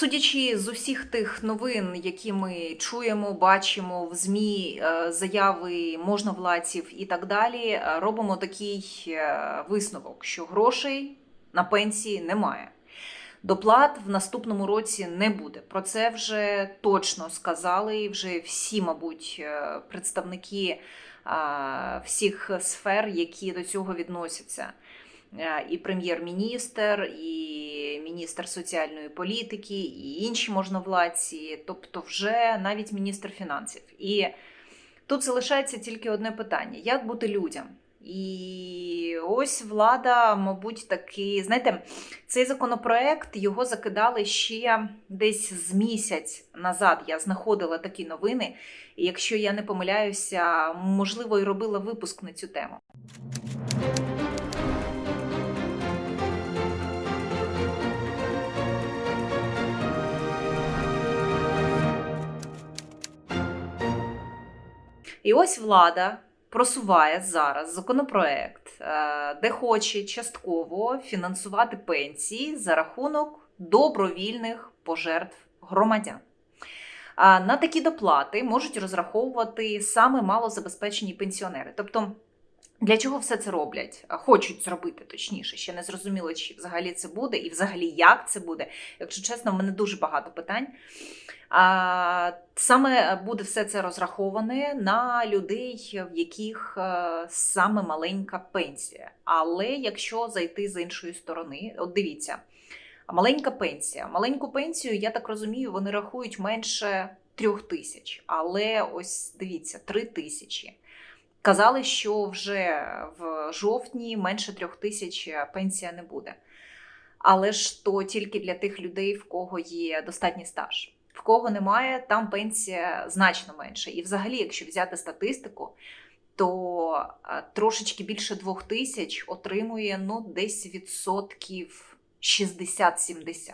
Судячи з усіх тих новин, які ми чуємо, бачимо в ЗМІ, е, заяви можновладців і так далі, е, робимо такий е, висновок, що грошей на пенсії немає. Доплат в наступному році не буде. Про це вже точно сказали вже всі, мабуть, представники всіх сфер, які до цього відносяться. Е, І прем'єр-міністр, і міністр соціальної політики, і інші можновладці, тобто вже навіть міністр фінансів. І тут залишається тільки одне питання: як бути людям? І ось влада, мабуть, таки, знаєте, цей законопроект його закидали ще десь з місяць назад. Я знаходила такі новини. І якщо я не помиляюся, можливо, і робила випуск на цю тему. І ось влада просуває зараз законопроект, е, де хоче частково фінансувати пенсії за рахунок добровільних пожертв громадян. На такі доплати можуть розраховувати саме малозабезпечені пенсіонери. Тобто, для чого все це роблять? Хочуть зробити точніше. Ще не зрозуміло, чи взагалі це буде, і взагалі як це буде. Якщо чесно, в мене дуже багато питань. Саме буде все це розраховане на людей, в яких е, саме маленька пенсія. Але якщо зайти з іншої сторони, от дивіться, маленька пенсія. Маленьку пенсію, я так розумію, вони рахують менше трьох тисяч. Але ось дивіться, три тисячі. Казали, що вже в жовтні менше трьох тисяч пенсія не буде. Але ж то тільки для тих людей, в кого є достатній стаж. В кого немає, там пенсія значно менша. І взагалі, якщо взяти статистику, то е, трошечки більше двох тисяч отримує ну, десь відсотків 60-70.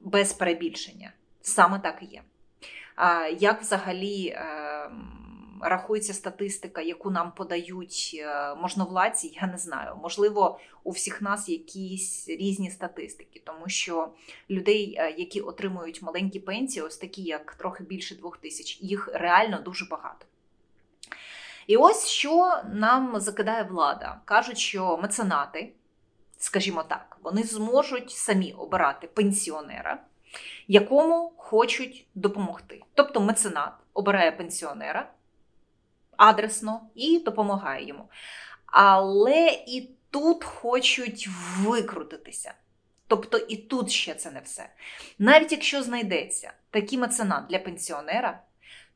Без перебільшення. Саме так і є. Як взагалі е, рахується статистика, яку нам подають е, можновладці, я не знаю. Можливо, у всіх нас якісь різні статистики, тому що людей, е, які отримують маленькі пенсії, ось такі, як трохи більше двох тисяч, їх реально дуже багато. І ось що нам закидає влада. Кажуть, що меценати, скажімо так, вони зможуть самі обирати пенсіонера, якому хочуть допомогти. Тобто меценат обирає пенсіонера адресно і допомагає йому. Але і тут хочуть викрутитися. Тобто і тут ще це не все. Навіть якщо знайдеться такий меценат для пенсіонера,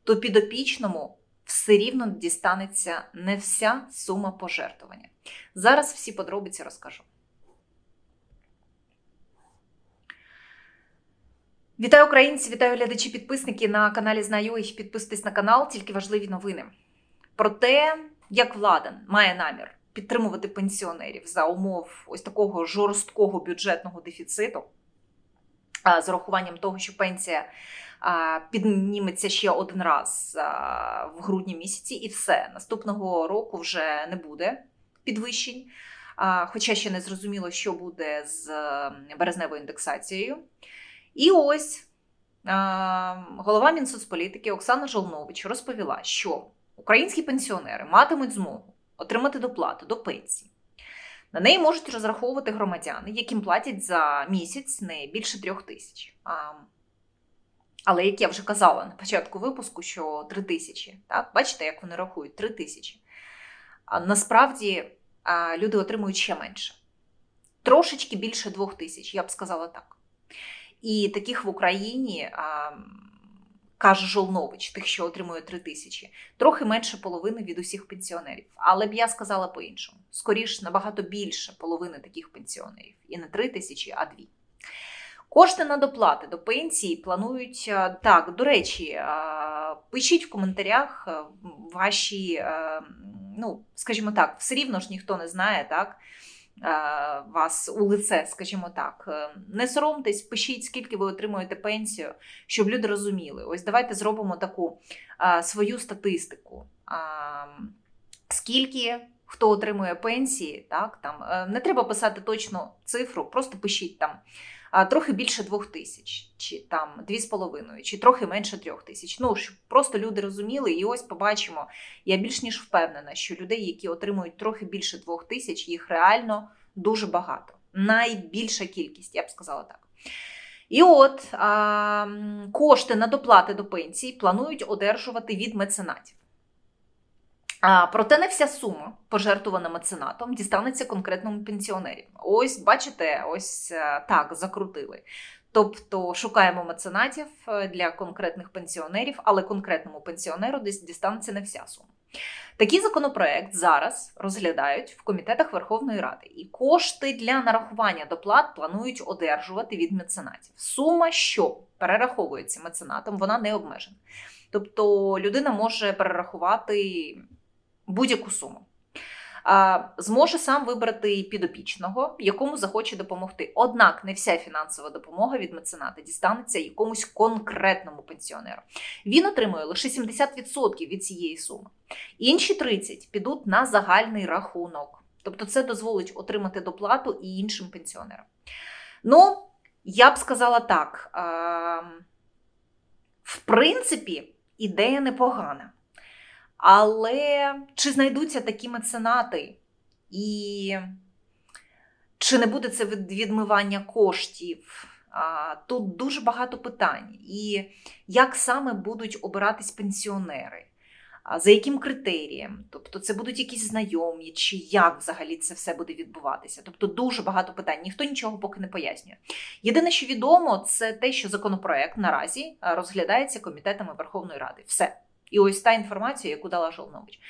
то підопічному все рівно дістанеться не вся сума пожертвування. Зараз всі подробиці розкажу. Вітаю українці, вітаю глядачі, підписники на каналі Знаю їх. Підписуйтесь на канал, тільки важливі новини. Про те, як влада має намір підтримувати пенсіонерів за умов ось такого жорсткого бюджетного дефіциту, з урахуванням того, що пенсія підніметься ще один раз в грудні місяці, і все наступного року вже не буде підвищень. Хоча ще не зрозуміло, що буде з березневою індексацією. І ось голова Мінсоцполітики Оксана Жолнович розповіла, що українські пенсіонери матимуть змогу отримати доплату до пенсії. На неї можуть розраховувати громадяни, яким платять за місяць не більше трьох тисяч. Але як я вже казала на початку випуску, що 3 тисячі. Так? Бачите, як вони рахують 3 тисячі. А насправді люди отримують ще менше. Трошечки більше 2 тисяч, я б сказала так. І таких в Україні, каже Жолнович, тих, що отримує 3 тисячі, трохи менше половини від усіх пенсіонерів. Але б я сказала по-іншому: скоріш набагато більше половини таких пенсіонерів. І не 3 тисячі, а 2. Кошти на доплати до пенсії планують так. До речі, пишіть в коментарях ваші, ну, скажімо так, все рівно ж ніхто не знає, так. Вас у лице, скажімо так, не соромтесь, пишіть, скільки ви отримуєте пенсію, щоб люди розуміли. Ось давайте зробимо таку свою статистику. Скільки хто отримує пенсії, так там не треба писати точну цифру, просто пишіть там трохи більше двох тисяч, чи там дві з половиною, чи трохи менше трьох тисяч. Ну щоб просто люди розуміли, і ось побачимо. Я більш ніж впевнена, що людей, які отримують трохи більше двох тисяч, їх реально дуже багато. Найбільша кількість, я б сказала так. І от а, кошти на доплати до пенсій планують одержувати від меценатів. Проте не вся сума, пожертвована меценатом, дістанеться конкретному пенсіонерів. Ось, бачите, ось е, так закрутили. Тобто шукаємо меценатів е, для конкретних пенсіонерів, але конкретному пенсіонеру десь дістанеться не вся сума. Такий законопроект зараз розглядають в комітетах Верховної Ради, і кошти для нарахування доплат планують одержувати від меценатів. Сума, що перераховується меценатом, вона не обмежена. Тобто людина може перерахувати будь-яку суму. Зможе сам вибрати підопічного, якому захоче допомогти. Однак не вся фінансова допомога від мецената дістанеться якомусь конкретному пенсіонеру. Він отримує лише 70% від цієї суми. Інші 30 підуть на загальний рахунок. Тобто це дозволить отримати доплату і іншим пенсіонерам. Ну, я б сказала так: е, в принципі, ідея непогана. Але чи знайдуться такі меценати? І чи не буде це відмивання коштів? Тут дуже багато питань. І як саме будуть обиратись пенсіонери? За яким критерієм? Тобто, це будуть якісь знайомі, чи як взагалі це все буде відбуватися? Тобто, дуже багато питань. Ніхто нічого поки не пояснює. Єдине, що відомо, це те, що законопроект наразі розглядається комітетами Верховної Ради. Все. І ось та інформація, яку дала Жолнович.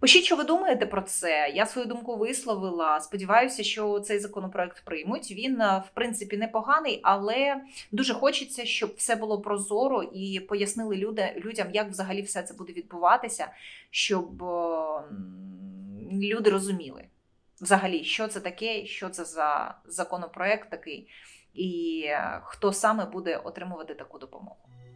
Пишіть, що ви думаєте про це. Я свою думку висловила. Сподіваюся, що цей законопроект приймуть. Він, е, в принципі, непоганий, але дуже хочеться, щоб все було прозоро і пояснили люди, людям, як взагалі все це буде відбуватися, щоб е, люди розуміли взагалі, що це таке, що це за законопроект такий, і е, хто саме буде отримувати таку допомогу.